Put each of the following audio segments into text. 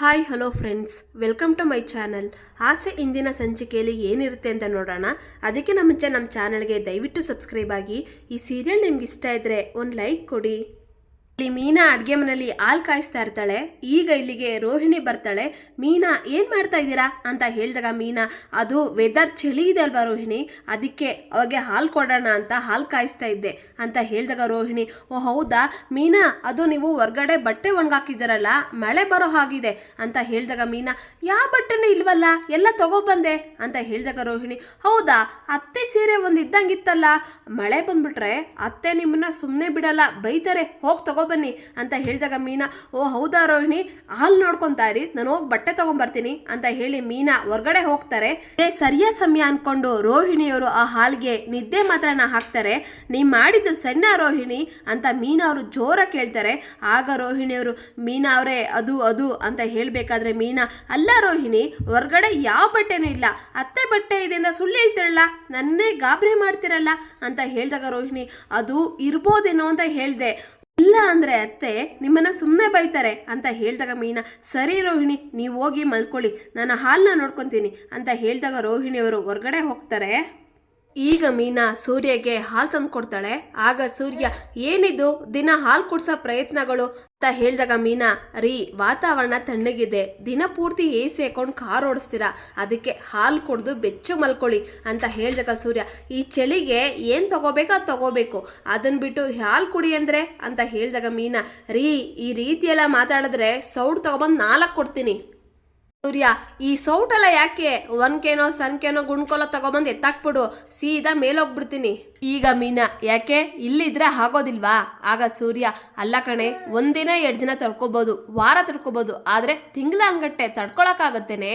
Hi, hello friends. Welcome to my channel. ಆಸೆ ಇಂದಿನ ಸಂಚಿಕೆಯಲ್ಲಿ ಏನಿರುತ್ತೆ ಅಂತ ನೋಡೋಣ. ಅದಕ್ಕೆ ನಮ್ಮ ಮುಂಚೆ ನಮ್ಮ ಚಾನಲ್ಗೆ ದಯವಿಟ್ಟು ಸಬ್ಸ್ಕ್ರೈಬ್ ಆಗಿ ಈ ಸೀರಿಯಲ್ ನಿಮ್ಗೆ ಇಷ್ಟ ಇದ್ದರೆ ಒಂದು ಲೈಕ್ ಕೊಡಿ. ಇಲ್ಲಿ ಮೀನಾ ಅಡುಗೆ ಮನೆಯಲ್ಲಿ ಹಾಲು ಕಾಯಿಸ್ತಾ ಇರ್ತಾಳೆ, ಈಗ ಇಲ್ಲಿಗೆ ರೋಹಿಣಿ ಬರ್ತಾಳೆ, ಮೀನಾ, ಏನು ಮಾಡ್ತಾ ಇದ್ದೀರಾ? ಅಂತ ಹೇಳಿದಾಗ ಮೀನಾ, ಅದು ವೆದರ್ ಚಳಿ ಇದೆ ಅಲ್ವಾ ರೋಹಿಣಿ, ಅದಕ್ಕೆ ಅವ್ರಿಗೆ ಹಾಲು ಕೊಡೋಣ ಅಂತ ಹಾಲು ಕಾಯಿಸ್ತಾ ಇದ್ದೆ, ಅಂತ ಹೇಳಿದಾಗ ರೋಹಿಣಿ, ಓ, ಹೌದಾ? ಮೀನಾ, ಅದು ನೀವು ಹೊರ್ಗಡೆ ಬಟ್ಟೆ ಒಣಗಾಕಿದ್ದೀರಲ್ಲ, ಮಳೆ ಬರೋ ಹಾಗಿದೆ, ಅಂತ ಹೇಳಿದಾಗ ಮೀನಾ, ಯಾವ ಬಟ್ಟೆನೂ ಇಲ್ವಲ್ಲ, ಎಲ್ಲ ತಗೊಬಂದೆ, ಅಂತ ಹೇಳಿದಾಗ ರೋಹಿಣಿ, ಹೌದಾ? ಅತ್ತೆ ಸೀರೆ ಒಂದು ಇದ್ದಂಗಿತ್ತಲ್ಲ ಮಳೆ ಬಂದ್ಬಿಟ್ರೆ ಅತ್ತೆ ನಿಮ್ಮನ್ನ ಸುಮ್ಮನೆ ಬಿಡಲ್ಲ, ಬೈತಾರೆ, ಹೋಗಿ ತಗೊಬನ್ನಿ ಅಂತ ಹೇಳಿದಾಗ ಮೀನಾ, ಓ ಹೌದಾ ರೋಹಿಣಿ, ಹಾಲ್ ನೋಡ್ಕೊಂತಾ ಇರಿ, ನಾನು ಹೋಗಿ ಬಟ್ಟೆ ತಗೊಂಬರ್ತೀನಿ ಅಂತ ಹೇಳಿ ಮೀನಾ ಹೊರ್ಗಡೆ ಹೋಗ್ತಾರೆ. ಸರಿಯಾದ ಸಮಯ ಅನ್ಕೊಂಡು ರೋಹಿಣಿಯವರು ಆ ಹಾಲ್ಗೆ ನಿದ್ದೆ ಮಾತ್ರನ ಹಾಕ್ತಾರೆ. ನೀ ಮಾಡಿದ್ದು ಸಣ್ಣ ರೋಹಿಣಿ ಅಂತ ಮೀನಾ ಅವರು ಜೋರ ಕೇಳ್ತಾರೆ. ಆಗ ರೋಹಿಣಿಯವರು, ಮೀನಾ ಅವರೇ, ಅದು ಅದು ಅಂತ ಹೇಳಬೇಕಾದ್ರೆ ಮೀನಾ, ಅಲ್ಲ ರೋಹಿಣಿ, ಹೊರಗಡೆ ಯಾವ ಬಟ್ಟೆನೂ ಇಲ್ಲ. ಅತ್ತೆ ಬಟ್ಟೆ ಇದೆ ಅಂತ ಸುಳ್ಳು ಹೇಳ್ತಿರಲ್ಲ, ನನ್ನೇ ಗಾಬರಿ ಮಾಡ್ತಿರಲ್ಲ ಅಂತ ಹೇಳಿದಾಗ ರೋಹಿಣಿ, ಅದು ಇರ್ಬೋದೇನೋ ಅಂತ ಹೇಳಿದೆ. ಇಲ್ಲ ಅಂದ್ರೆ ಅತ್ತೆ, ನಿಮ್ಮನ್ನ ಸುಮ್ಮನೆ ಬೈತಾರೆ ಅಂತ ಹೇಳಿದಾಗ ಮೀನಾ, ಸರಿ ರೋಹಿಣಿ, ನೀವು ಹೋಗಿ ಮಲ್ಕೊಳ್ಳಿ, ನಾನು ಹಾಲನ್ನ ನೋಡ್ಕೊತೀನಿ ಅಂತ ಹೇಳಿದಾಗ ರೋಹಿಣಿಯವರು ಹೊರಗಡೆ ಹೋಗ್ತಾರೆ. ಈಗ ಮೀನಾ ಸೂರ್ಯಗೆ ಹಾಲು ತಂದು ಕೊಡ್ತಾಳೆ ಆಗ ಸೂರ್ಯ, ಏನಿದು? ದಿನ ಹಾಲು ಕುಡ್ಸೋ ಪ್ರಯತ್ನಗಳು ಅಂತ ಹೇಳಿದಾಗ ಮೀನಾ, ರೀ, ವಾತಾವರಣ ತಣ್ಣಗಿದೆ. ದಿನ ಪೂರ್ತಿ ಎ ಸಿ ಹಾಕೊಂಡು ಕಾರ್ ಓಡಿಸ್ತೀರಾ? ಅದಕ್ಕೆ ಹಾಲು ಕುಡ್ದು ಬೆಚ್ಚು ಮಲ್ಕೊಳ್ಳಿ, ಅಂತ ಹೇಳಿದಾಗ ಸೂರ್ಯ, ಈ ಚಳಿಗೆ ಏನು ತಗೋಬೇಕೋ ಅದು ತಗೋಬೇಕು. ಅದನ್ನು ಬಿಟ್ಟು ಹಾಲು ಕುಡಿ ಅಂದರೆ? ಅಂತ ಹೇಳಿದಾಗ ಮೀನಾ, ರೀ, ಈ ರೀತಿಯೆಲ್ಲ ಮಾತಾಡಿದ್ರೆ ಸೌಡ್ ತಗೊಬಂದು ನಾಲ್ಕು ಕೊಡ್ತೀನಿ. ಸೂರ್ಯ, ಈ ಸೌಟೆಲ್ಲ ಯಾಕೆ? ಒನ್ಕೇನೋ, ಸನ್ಕೇನೋ ಗುಣ್ಕೊಲೋ ತಗೊಬಂದು ಎತ್ತಾಕ್ಬಿಡು. ಸೀದಾ ಮೇಲೋಗ್ಬಿಡ್ತೀನಿ. ಈಗ ಮೀನಾ, ಯಾಕೆ? ಇಲ್ಲಿದ್ರೆ ಆಗೋದಿಲ್ವಾ? ಆಗ ಸೂರ್ಯ, ಅಲ್ಲ ಕಣೆ, ಒಂದಿನ ಎರಡು ದಿನ ತಡ್ಕೋಬೋದು, ವಾರ ತಡ್ಕೋಬೋದು, ಆದ್ರೆ ತಿಂಗಳ ಅಂಗಟ್ಟೆ ತಡ್ಕೊಳಕ್ಕಾಗತ್ತೇನೆ?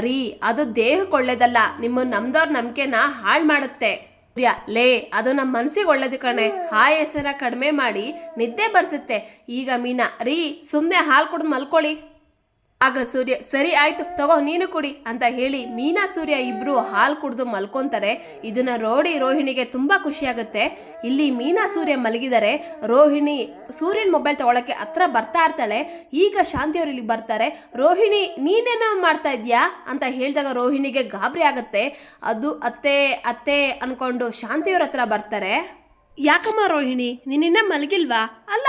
ರೀ, ಅದು ದೇಹಕ್ಕೆ ಒಳ್ಳೇದಲ್ಲ, ನಿಮ್ಮ ನಮ್ದವ್ರ ನಂಬಿಕೆನ ಹಾಳು ಮಾಡುತ್ತೆ. ಸೂರ್ಯ, ಲೇ, ಅದು ನಮ್ಮ ಮನಸ್ಸಿಗೆ ಒಳ್ಳೇದು ಕಣೆ. ಆ ಹೆಸರ ಕಡಿಮೆ ಮಾಡಿ ನಿದ್ದೆ ಬರ್ಸುತ್ತೆ. ಈಗ ಮೀನಾ, ರೀ ಸುಮ್ಮನೆ ಹಾಲು ಕುಡಿದು ಮಲ್ಕೊಳ್ಳಿ. ಆಗ ಸೂರ್ಯ, ಸರಿ ಆಯ್ತು, ತಗೋ, ನೀನು ಕುಡಿ ಅಂತ ಹೇಳಿ ಮೀನಾ, ಸೂರ್ಯ ಇಬ್ರು ಹಾಲು ಕುಡಿದು ಮಲ್ಕೊಂತಾರೆ. ಇದನ್ನ ರೋಡಿ ರೋಹಿಣಿಗೆ ತುಂಬಾ ಖುಷಿಯಾಗುತ್ತೆ. ಇಲ್ಲಿ ಮೀನಾ, ಸೂರ್ಯ ಮಲಗಿದರೆ. ರೋಹಿಣಿ ಸೂರ್ಯನ ಮೊಬೈಲ್ ತಗೊಳಕ್ಕೆ ಹತ್ರ ಬರ್ತಾ ಇರ್ತಾಳೆ. ಈಗ ಶಾಂತಿ ಅವ್ರು ಇಲ್ಲಿ ಬರ್ತಾರೆ. ರೋಹಿಣಿ, ನೀನೇನೋ ಮಾಡ್ತಾ ಇದ್ಯಾ? ಅಂತ ಹೇಳಿದಾಗ ರೋಹಿಣಿಗೆ ಗಾಬರಿ ಆಗುತ್ತೆ. ಅದು ಅತ್ತೆ ಅತ್ತೆ ಅನ್ಕೊಂಡು ಶಾಂತಿಯವ್ರ ಹತ್ರ ಬರ್ತಾರೆ. ಯಾಕಮ್ಮ ರೋಹಿಣಿ ನೀನಿನ್ನ ಮಲಗಿಲ್ವಾ? ಅಲ್ಲ,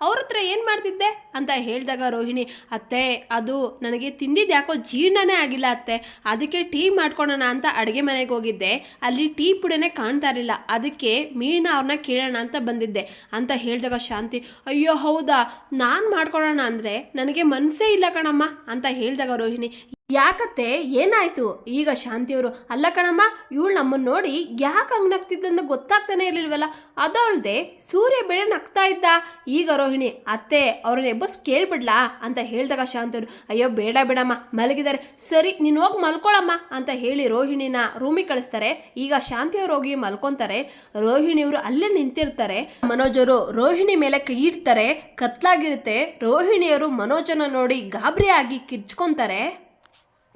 ಅವ್ರ ಹತ್ರ ಏನು ಮಾಡ್ತಿದ್ದೆ? ಅಂತ ಹೇಳಿದಾಗ ರೋಹಿಣಿ, ಅತ್ತೆ, ಅದು ನನಗೆ ತಿಂದಿದ್ದು ಯಾಕೋ ಜೀರ್ಣನೇ ಆಗಿಲ್ಲ ಅತ್ತೆ. ಅದಕ್ಕೆ ಟೀ ಮಾಡ್ಕೊಳೋಣ ಅಂತ ಅಡುಗೆ ಮನೆಗೆ ಹೋಗಿದ್ದೆ. ಅಲ್ಲಿ ಟೀ ಪುಡಿನೇ ಕಾಣ್ತಾ ಇರಲಿಲ್ಲ. ಅದಕ್ಕೆ ಮೀನಾ ಅವ್ರನ್ನ ಕೇಳೋಣ ಅಂತ ಬಂದಿದ್ದೆ. ಅಂತ ಹೇಳಿದಾಗ ಶಾಂತಿ, ಅಯ್ಯೋ, ಹೌದಾ? ನಾನು ಮಾಡ್ಕೊಳೋಣ ಅಂದರೆ ನನಗೆ ಮನಸ್ಸೇ ಇಲ್ಲ ಕಣಮ್ಮ. ಅಂತ ಹೇಳಿದಾಗ ರೋಹಿಣಿ, ಯಾಕತ್ತೆ? ಏನಾಯ್ತು? ಈಗ ಶಾಂತಿಯವರು, ಅಲ್ಲ ಕಣಮ್ಮ, ಇವಳು ನಮ್ಮನ್ನು ನೋಡಿ ಯಾಕೆ ಹಂಗೆ ಅಂತ ಗೊತ್ತಾಗ್ತಾನೆ ಇರಲಿಲ್ವಲ್ಲ. ಅದಲ್ದೆ ಸೂರ್ಯ ಬೆಳೆ ನಗ್ತಾ ಇದ್ದ. ಈಗ ರೋಹಿಣಿ, ಅತ್ತೆ ಅವ್ರನ್ನ ಎಬ್ಬಸ್ ಕೇಳ್ಬಿಡ್ಲಾ ಅಂತ ಹೇಳಿದಾಗ ಶಾಂತಿಯವರು ಅಯ್ಯೋ, ಬೇಡ, ಬೇಡಮ್ಮ ಮಲಗಿದ್ದಾರೆ ಸರಿ, ನೀನು ಹೋಗಿ ಮಲ್ಕೊಳಮ್ಮ ಅಂತ ಹೇಳಿ ರೋಹಿಣಿನ ರೂಮಿಗೆ ಕಳಿಸ್ತಾರೆ. ಈಗ ಶಾಂತಿಯವ್ರು ಹೋಗಿ ಮಲ್ಕೊಂತಾರೆ. ರೋಹಿಣಿಯವರು ಅಲ್ಲೇ ನಿಂತಿರ್ತಾರೆ. ಮನೋಜರು ರೋಹಿಣಿ ಮೇಲೆ ಕೈ ಇಡ್ತಾರೆ. ಕತ್ಲಾಗಿರುತ್ತೆ. ರೋಹಿಣಿಯವರು ಮನೋಜನ ನೋಡಿ ಗಾಬರಿಯಾಗಿ ಕಿರ್ಚ್ಕೊಂತಾರೆ.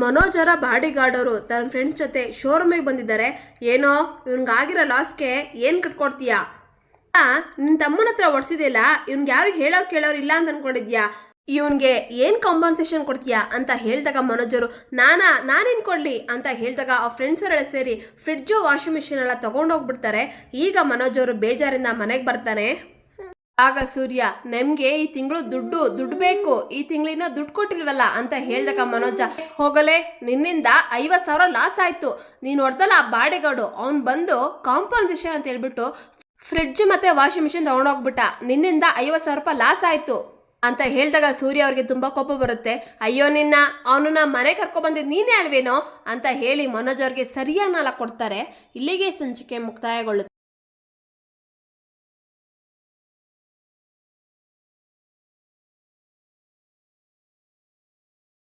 ಮನೋಜರ ಬಾಡಿಗಾರ್ಡರು ತನ್ನ ಫ್ರೆಂಡ್ಸ್ ಜೊತೆ ಶೋರೂಮಿಗೆ ಬಂದಿದ್ದಾರೆ. ಏನೋ, ಇವ್ನಿಗಾಗಿರೋ ಲಾಸ್ಗೆ ಏನು ಕಟ್ಕೊಡ್ತೀಯಾ? ನಿನ್ನ ತಮ್ಮನ ಹತ್ರ ಒಡ್ಸಿದಿಲ್ಲ ಇವನ್ಗೆ ಯಾರು ಹೇಳೋರು ಕೇಳೋರು ಇಲ್ಲ ಅಂತ ಅನ್ಕೊಂಡಿದ್ಯಾ? ಇವನ್ಗೆ ಏನು ಕಾಂಪನ್ಸೇಷನ್ ಕೊಡ್ತೀಯಾ ಅಂತ ಹೇಳಿದಾಗ ಮನೋಜರು, ನಾನಾ, ನಾನೇನು ಕೊಡಲಿ? ಅಂತ ಹೇಳ್ದಾಗ ಆ ಫ್ರೆಂಡ್ಸರೆಲ್ಲ ಸೇರಿ ಫ್ರಿಡ್ಜು ವಾಷಿಂಗ್ ಮಿಷಿನ್ ಎಲ್ಲ ತೊಗೊಂಡೋಗ್ಬಿಡ್ತಾರೆ. ಈಗ ಮನೋಜರು ಬೇಜಾರಿಂದ ಮನೆಗೆ ಬರ್ತಾನೆ. ಆಗ ಸೂರ್ಯ, ನಮ್ಗೆ ಈ ತಿಂಗಳು ದುಡ್ಡು ದುಡ್ಡು ಬೇಕು. ಈ ತಿಂಗಳಿನ ದುಡ್ಡು ಕೊಟ್ಟಿಲ್ವಲ್ಲ? ಅಂತ ಹೇಳ್ದಾಗ ಮನೋಜ, ಹೋಗಲೇ, ನಿನ್ನಿಂದ ಐವತ್ತು ಸಾವಿರ ಲಾಸ್ ಆಯ್ತು. ನೀನು ಹೊಡೆದಲ್ಲ ಆ ಬಾಡಿಗಾಡು. ಅವ್ನು ಬಂದು ಕಾಂಪನ್ಸೇಷನ್ ಅಂತ ಹೇಳ್ಬಿಟ್ಟು ಫ್ರಿಡ್ಜ್ ಮತ್ತೆ ವಾಷಿಂಗ್ ಮಿಷಿನ್ ತಗೊಂಡೋಗ್ಬಿಟ್ಟ. ನಿನ್ನಿಂದ ಐವತ್ತು ಸಾವಿರ ರೂಪಾಯಿ ಲಾಸ್ ಆಯ್ತು ಅಂತ ಹೇಳಿದಾಗ ಸೂರ್ಯ ಅವ್ರಿಗೆ ತುಂಬಾ ಕೋಪ ಬರುತ್ತೆ. ಅಯ್ಯೋ ನಿನ್ನ ಅವನನ್ನ ಮನೆ ಕರ್ಕೊಬಂದಿದ್ದು ನೀನೇ ಅಲ್ವೇನೋ ಅಂತ ಹೇಳಿ ಮನೋಜ್ ಅವ್ರಿಗೆ ಸರಿಯಾಗಿ ನಾಲ್ಕು ಕೊಡ್ತಾರೆ. ಇಲ್ಲಿಗೆ ಸಂಚಿಕೆ ಮುಕ್ತಾಯಗೊಳ್ಳುತ್ತೆ.